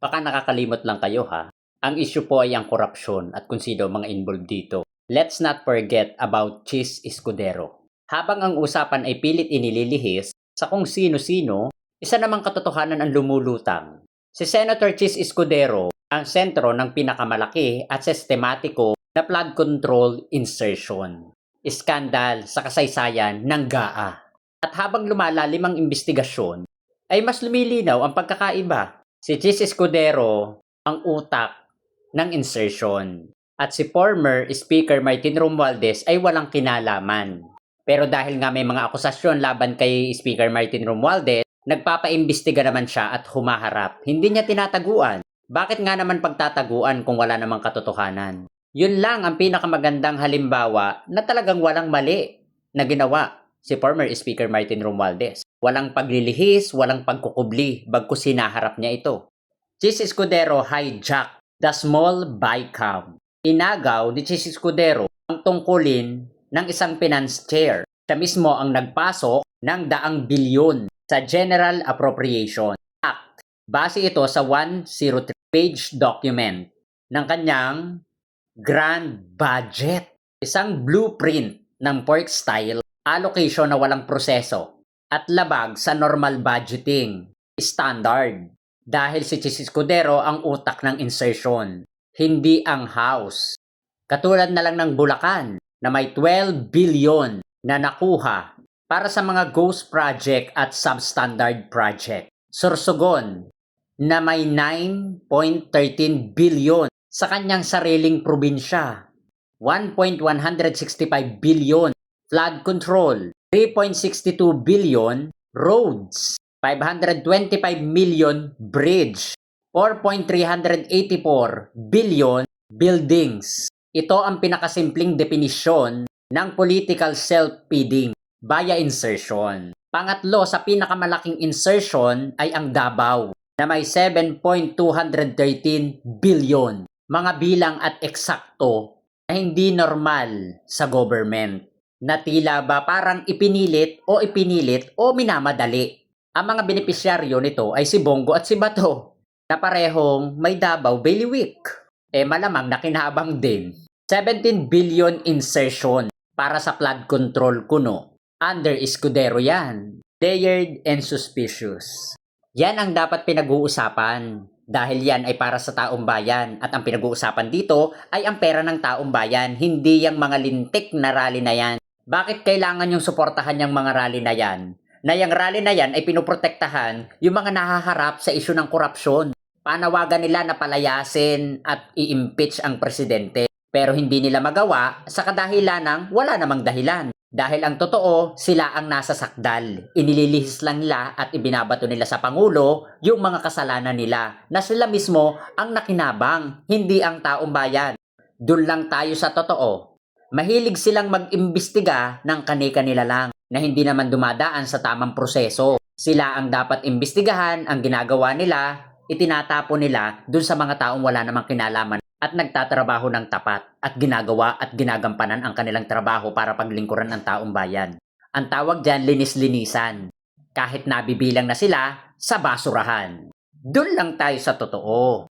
Baka nakakalimot lang kayo ha. Ang issue po ay ang korupsyon at kung sino mga involved dito. Let's not forget about Chis Escudero. Habang ang usapan ay pilit inililihis sa kung sino-sino, isa namang katotohanan ang lumulutang. Si Senator Chis Escudero ang sentro ng pinakamalaki at sistematiko na flood control insertion. Iskandal sa kasaysayan ng GAA. At habang lumalalim ang investigasyon, ay mas lumilinaw ang pagkakaiba. Si Chis Escudero ang utak ng insertion. At si former Speaker Martin Romualdez ay walang kinalaman. Pero dahil nga may mga akusasyon laban kay Speaker Martin Romualdez, nagpapaimbestiga naman siya at humaharap. Hindi niya tinataguan. Bakit nga naman pagtataguan kung wala namang katotohanan? Yun lang ang pinakamagandang halimbawa na talagang walang mali na ginawa si former Speaker Martin Romualdez. Walang paglilihis, walang pagkukubli, bagkus sinaharap niya ito. Chis Escudero hijack the small Bicam. Inagaw ni Chis Escudero ang tungkulin ng isang finance chair. Siya mismo ang nagpasok ng daang bilyon sa General Appropriation Act. Base ito sa 103-page document ng kanyang grand budget. Isang blueprint ng pork style allocation na walang proseso at labag sa normal budgeting standard dahil si Chis Escudero ang utak ng insertion, hindi ang house. Katulad na lang ng Bulacan na may 12 billion na nakuha para sa mga ghost project at substandard project. Sorsogon na may 9.13 billion sa kanyang sariling probinsya. 1.165 billion flood control, 3.62 billion roads, 525 million bridge, 4.384 billion buildings. Ito ang pinakasimpleng definisyon ng political self-feeding via insertion. Pangatlo sa pinakamalaking insertion ay ang Davao na may 7.213 billion. Mga bilang at eksakto na hindi normal sa government na tila ba parang ipinilit o ipinilit o minamadali. Ang mga benepisyaryo nito ay si Bongo at si Bato na parehong may Davao Bailiwick. Eh malamang nakinabang din 17 billion insertion para sa flood control kuno. Under Escudero yan. Layered and suspicious. Yan ang dapat pinag-uusapan dahil yan ay para sa taong bayan at ang pinag-uusapan dito ay ang pera ng taong bayan, hindi yung mga lintik na rally na yan. Bakit kailangan yung suportahan yung mga rally na yan? Na yung rally na yan ay pinoprotektahan yung mga nahaharap sa isyu ng korupsyon. Panawagan nila na palayasin at i-impeach ang presidente. Pero hindi nila magawa sa kadahilan ng wala namang dahilan. Dahil ang totoo, sila ang nasa sakdal. Inililihis lang nila at ibinabato nila sa Pangulo yung mga kasalanan nila na sila mismo ang nakinabang, hindi ang taong bayan. Doon lang tayo sa totoo. Mahilig silang mag-imbestiga ng kani-kanila lang na hindi naman dumadaan sa tamang proseso. Sila ang dapat imbestigahan, ang ginagawa nila, itinatapon nila dun sa mga taong wala namang kinalaman at nagtatrabaho ng tapat at ginagawa at ginagampanan ang kanilang trabaho para paglingkuran ng taong bayan. Ang tawag dyan linis-linisan. Kahit nabibilang na sila sa basurahan. Doon lang tayo sa totoo.